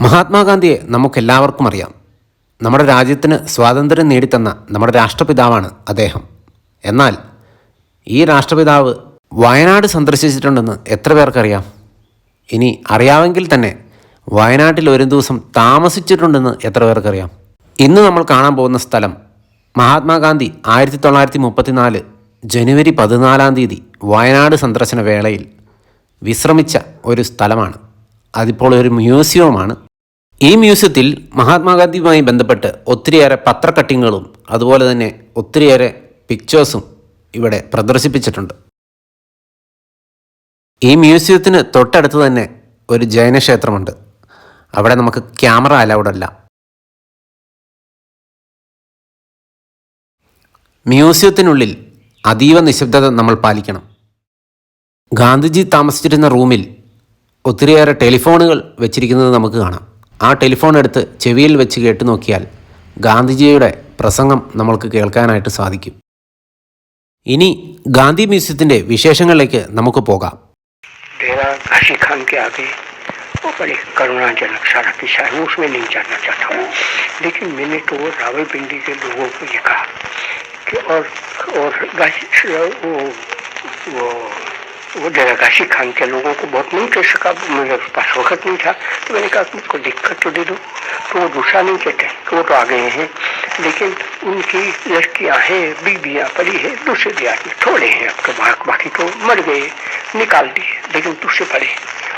മഹാത്മാഗാന്ധിയെ നമുക്കെല്ലാവർക്കും അറിയാം. നമ്മുടെ രാജ്യത്തിന് സ്വാതന്ത്ര്യം നേടിത്തന്ന നമ്മുടെ രാഷ്ട്രപിതാവാണ് അദ്ദേഹം. എന്നാൽ ഈ രാഷ്ട്രപിതാവ് വയനാട് സന്ദർശിച്ചിട്ടുണ്ടെന്ന് എത്ര പേർക്കറിയാം? ഇനി അറിയാമെങ്കിൽ തന്നെ വയനാട്ടിൽ ഒരു ദിവസം താമസിച്ചിട്ടുണ്ടെന്ന് എത്ര പേർക്കറിയാം? ഇന്ന് നമ്മൾ കാണാൻ പോകുന്ന സ്ഥലം മഹാത്മാഗാന്ധി ആയിരത്തി തൊള്ളായിരത്തി മുപ്പത്തിനാല് ജനുവരി പതിനാലാം തീയതി വയനാട് സന്ദർശന വേളയിൽ വിശ്രമിച്ച ഒരു സ്ഥലമാണ്. അതിപ്പോൾ ഒരു മ്യൂസിയവുമാണ്. ഈ മ്യൂസിയത്തിൽ മഹാത്മാഗാന്ധിയുമായി ബന്ധപ്പെട്ട് ഒത്തിരിയേറെ പത്രക്കട്ടിങ്ങുകളും അതുപോലെ തന്നെ ഒത്തിരിയേറെ പിക്ചേഴ്സും ഇവിടെ പ്രദർശിപ്പിച്ചിട്ടുണ്ട്. ഈ മ്യൂസിയത്തിന് തൊട്ടടുത്ത് തന്നെ ഒരു ജൈനക്ഷേത്രമുണ്ട്. അവിടെ നമുക്ക് ക്യാമറ അലൗഡ് അല്ല. മ്യൂസിയത്തിനുള്ളിൽ അതീവ നിശബ്ദത നമ്മൾ പാലിക്കണം. ഗാന്ധിജി താമസിച്ചിരുന്ന റൂമിൽ ഒത്തിരിയേറെ ടെലിഫോണുകൾ വെച്ചിരിക്കുന്നത് നമുക്ക് കാണാം. ആ ടെലിഫോൺ എടുത്ത് ചെവിയിൽ വെച്ച് കേട്ടു നോക്കിയാൽ ഗാന്ധിജിയുടെ പ്രസംഗം നമ്മൾക്ക് കേൾക്കാനായിട്ട് സാധിക്കും ഇനി ഗാന്ധി മ്യൂസിയത്തിൻ്റെ വിശേഷങ്ങളിലേക്ക് നമുക്ക് പോകാം डेरा घासी खान के आगे वो बड़े करुणाजनक सारा किस्सा है उसमें नहीं जानना चाहता हूँ लेकिन मैंने तो वो रावलपिंडी के लोगों को ये कहा कि और और घासी वो वो वो डेरा घासी खान के लोगों को बहुत नहीं कह सका, मेरे पास वक्त नहीं था तो मैंने कहा तुमको दिक्कत तो दे दो। तो वो दूसरा नहीं कहते वो तो आ गए हैं। लेकिन उनकी लड़कियाँ हैं, बीबियाँ पड़ी है, दूसरे आदमी थोड़े हैं, अब तो बाकी बाकी तो मर गए, निकाल दिए, लेकिन दूसरे पड़े।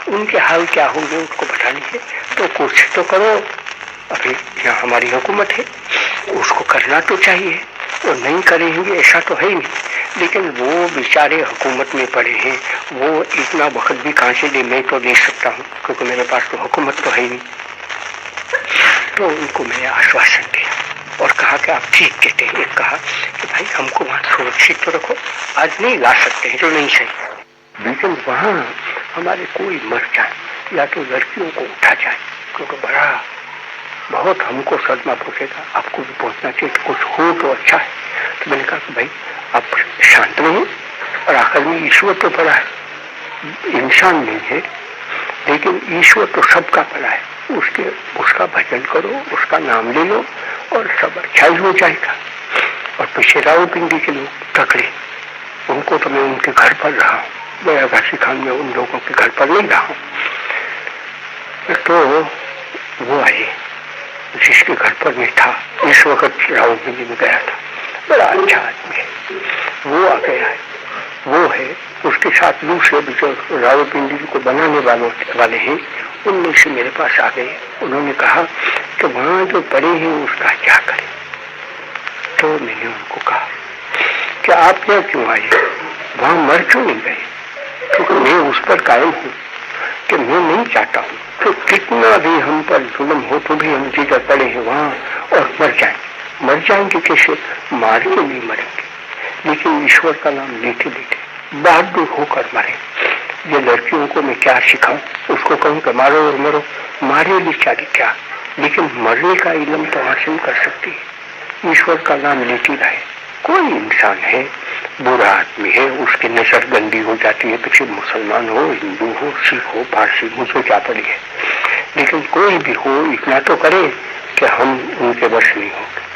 उनके हाल क्या होंगे, उनको बता लीजिए तो कुछ तो करो, अभी यहाँ हमारी हुकूमत है, उसको करना तो चाहिए वो नहीं करेंगे, ऐसा तो है ही नहीं। लेकिन वो बेचारे हुकूमत में पड़े हैं। वो इतना वक्त भी कहाँ से दे, मैं तो दे सकता हूँ, क्योंकि मेरे पास तो हुकूमत तो है ही नहीं। तो उनको मैंने आश्वासन दिया और कहा कि आप ठीक कहते हैं। एक कहा कि भाई, हमको वहाँ सुरक्षित तो रखो, आज नहीं ला सकते हैं जो नहीं सही लेकिन वहाँ हमारे कोई मर जाए, या तो लड़कियों को उठा जाए, क्योंकि बड़ा बहुत हमको सदमा पहुंचेगा आपको भी पहुँचना चाहिए तो कुछ हो तो अच्छा है। तो मैंने कहा कि भाई, आप शांत रहो और आखिर में ईश्वर तो पड़ा है। इंसान नहीं है, लेकिन ईश्वर तो सबका पड़ा है। उसके, उसका भजन करो, उसका नाम ले लो और सब अच्छा ही हो जाएगा। और पीछे राव पिंडी के लोग तकड़े उनको तो मैं उनके घर पर रहा हूँ। गया घासी खान में उन लोगों के घर पर नहीं रहा हूँ। तो वो आए, जिसके घर पर मैं था, इस वक्त रावलपिंडी में गया था। बड़ा अच्छा आदमी है वो आ गया है। वो है, उसके साथ दूसरे जो रावलपिंडी को बनाने वालों वाले हैं। उनमें से मेरे पास आ गए। उन्होंने कहा कि वहाँ जो पड़े हैं, उसका क्या करें? तो मैंने उनको कहा कि आप यहाँ क्यों आए? वहाँ मर क्यों नहीं गए? क्योंकि मैं उस पर कायम हूँ कि मैं नहीं चाहता हूँ तो कितना भी हम पर जुलम हो तो भी हम जिधर पड़े हैं, वहाँ और मर जाएँगे मर जाएँगे कैसे मार के नहीं मरेंगे। लेकिन ईश्वर का नाम लेते लेते बहादुर होकर मरे। ये लड़कियों को मैं क्या सिखाऊं? उसको कहूँ कि मारो और मरो। मारे बेचारी क्या लेकिन मरने का इलम तो हासिल कर सकती है। ईश्वर का नाम लेती रहे। कोई इंसान है बुरा आदमी है, उसकी नज़र गंदी हो जाती है पीछे मुसलमान हो, हिंदू हो, सिख हो, पारसी मुझे क्या पड़ी। है लेकिन कोई भी हो, इतना तो करे कि हम उनके वश नहीं होंगे।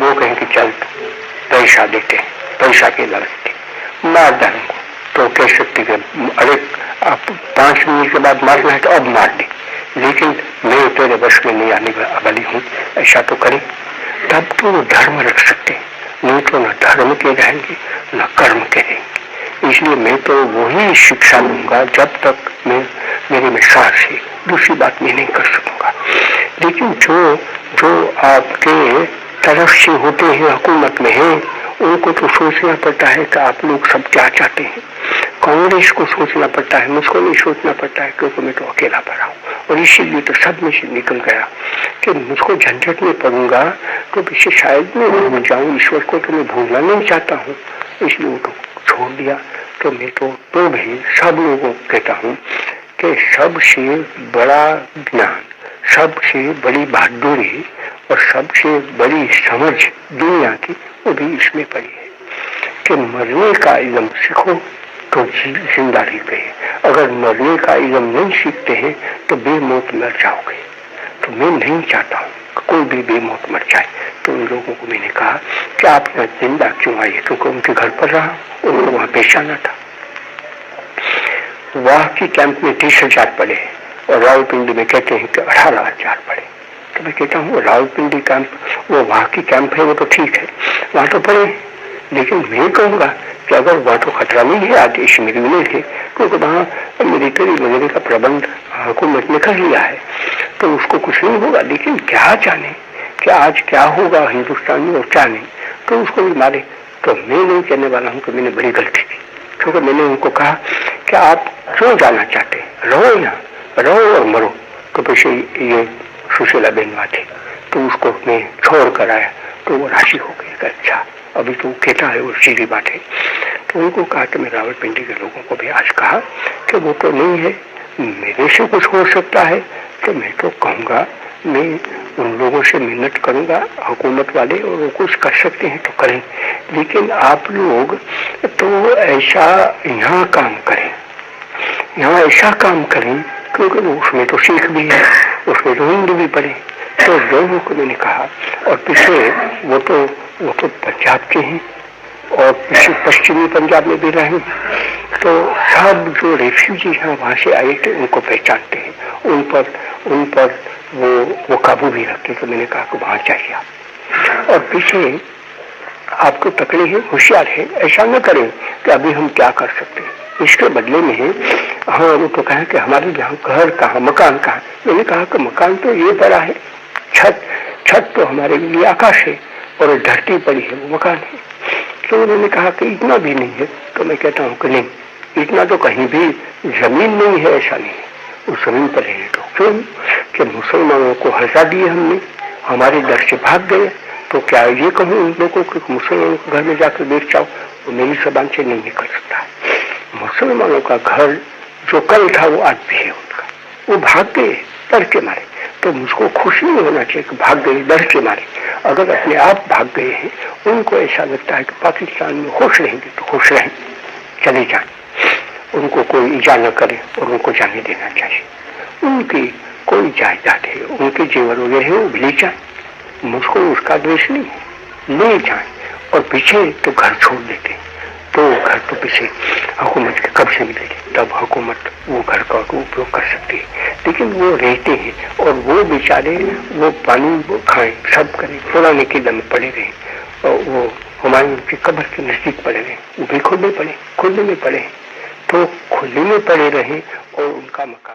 वो कहें कि चल पैसा देते पैसा के। लड़ते मार डालेंगे तो कह सकते है अरे, आप पाँच मिनट के बाद मारना है तो अब मार दे। लेकिन मैं तेरे वश में नहीं आने वाली हूँ। ऐसा तो करें। तब तो वो धर्म रख सकते नहीं तो न धर्म के रहेंगे, न कर्म के रहेंगे। इसलिए मैं तो वही शिक्षा दूँगा जब तक मैं, मेरे में सांस है दूसरी बात मैं नहीं कर सकूँगा। लेकिन जो जो आपके तरफ़ से होते हैं हुकूमत में हैं, उनको तो सोचना पड़ता है कि आप लोग सब क्या चाहते हैं। कांग्रेस को सोचना पड़ता है, मुझको नहीं सोचना पड़ता है, क्योंकि मैं तो अकेला पड़ा हूँ। और इसीलिए तो सब में से निकल गया कि मुझको झंझट में पड़ूँगा तो पीछे शायद मैं भूल जाऊँ, ईश्वर को तो मैं भूलना नहीं चाहता हूँ। इसलिए वो तो छोड़ दिया। तो मैं तो तो भी सब लोगों को कहता हूँ कि सबसे बड़ा ज्ञान, सबसे बड़ी बहादुरी और सबसे बड़ी समझ दुनिया की, वो भी इसमें पड़ी है कि मरने का इलम सीखो तो ज़िंदा रह गए अगर मरने का इलम नहीं सीखते हैं तो बेमौत मर जाओगे। तो मैं नहीं चाहता हूँ कोई भी बेमौत मर जाए। तो उन लोगों को मैंने कहा कि आप यहाँ ज़िंदा क्यों आइए क्योंकि उनके घर पर रहा उनको वहाँ पेश आना था। वहाँ, की कैंप में तीस हज़ार पड़े और रावलपिंडी में कहते हैं कि अठारह हज़ार पड़े। तो मैं कहता हूँ रावलपिंडी कैंप वो वहाँ की कैंप है, वो तो ठीक है। वहाँ तो पड़े। लेकिन मैं कहूँगा कि अगर वहाँ तो खतरा नहीं है आदेश मिलने से क्योंकि वहाँ मिलिट्री वगैरह का प्रबंध हुकूमत ने कर लिया है। तो उसको कुछ नहीं होगा, लेकिन क्या जाने? कि आज क्या होगा, हिंदुस्तान में और क्या नहीं? तो उसको भी मारे। तो मैं नहीं कहने वाला हूँ कि मैंने बड़ी गलती की। क्योंकि मैंने उनको कहा कि आप क्यों जाना चाहते हैं? रहो यहाँ, रहो और मरो। तो पीछे ये सुशीला बेनवा थी तो उसको मैं छोड़ कर आया। तो वो राशि हो गई। अच्छा अभी तो कहता है वो सीधी बात है। तो उनको कहा कि मैं रावलपिंडी के लोगों को भी आज कहा कि वो तो नहीं है, मेरे से कुछ हो सकता है। तो मैं तो कहूँगा, मैं उन लोगों से मिन्नत करूँगा, हुकूमत वाले, और वो कुछ कर सकते हैं तो करें। लेकिन आप लोग तो ऐसा यहाँ काम करें। यहाँ ऐसा काम करें क्योंकि वो उसमें तो सीख भी है, उसमें तो हिंदी भी पढ़े। तो दोनों को मैंने कहा, और पीछे वो तो वो तो पंजाब के हैं, और पीछे पश्चिमी पंजाब में भी रहे। तो सब जो रेफ्यूजी हैं, वहाँ से आए थे उनको पहचानते हैं। उन पर उन पर वो वो काबू भी रखते तो मैंने कहा कि वहाँ चाहिए और पीछे आपको पकड़े हैं, होशियार है, ऐसा न करें कि अभी हम क्या कर सकते हैं। इसके बदले में हाँ वो तो कहें कि हमारे यहाँ घर कहाँ, मकान कहाँ। मैंने कहा कि मकान तो ये बड़ा है, छत छत तो हमारे लिए आकाश है और धरती पड़ी है, वो मकान है। तो उन्होंने कहा कि इतना भी नहीं है तो मैं कहता हूँ कि नहीं, इतना तो कहीं भी ज़मीन नहीं है, ऐसा नहीं है। उस ज़मीन पर रहने दो क्यों कि मुसलमानों को हटा दिए हमने, हमारे दर से भाग गए तो क्या ये कहूँ उन लोगों को मुसलमानों के घर में जाकर बैठ जाओ वो मेरी जबान से नहीं निकल सकता। मुसलमानों का घर जो कल था, वो आज भी है उनका। वो भाग गए डर के मारे। तो मुझको खुश नहीं होना चाहिए कि भाग गए, डर के मारे। अगर अपने आप भाग गए हैं, उनको ऐसा लगता है कि पाकिस्तान में खुश रहेंगे तो खुश रहें चले जाए। उनको कोई ईजा न करे और उनको जाने देना चाहिए। उनकी कोई जायदाद है, उनके जेवर वगैरह है, वो ले जाए। मुझको उसका द्वेष नहीं है। ले जाए और पीछे तो घर छोड़ देते। तो घर तो पीछे हुकूमत के कब्जे में लेंगे तब हुकूमत वो घर का तो उपयोग कर सकती है। लेकिन वो रहते हैं और वो बेचारे वो पानी वो खाएँ, सब करें, पुराने किले में पड़े रहे। और वो हुमायूं की कब्र के नज़दीक पड़े रहे। वो भी खुले पड़े, खुले में पड़े। तो खुले में पड़े रहे और उनका मकान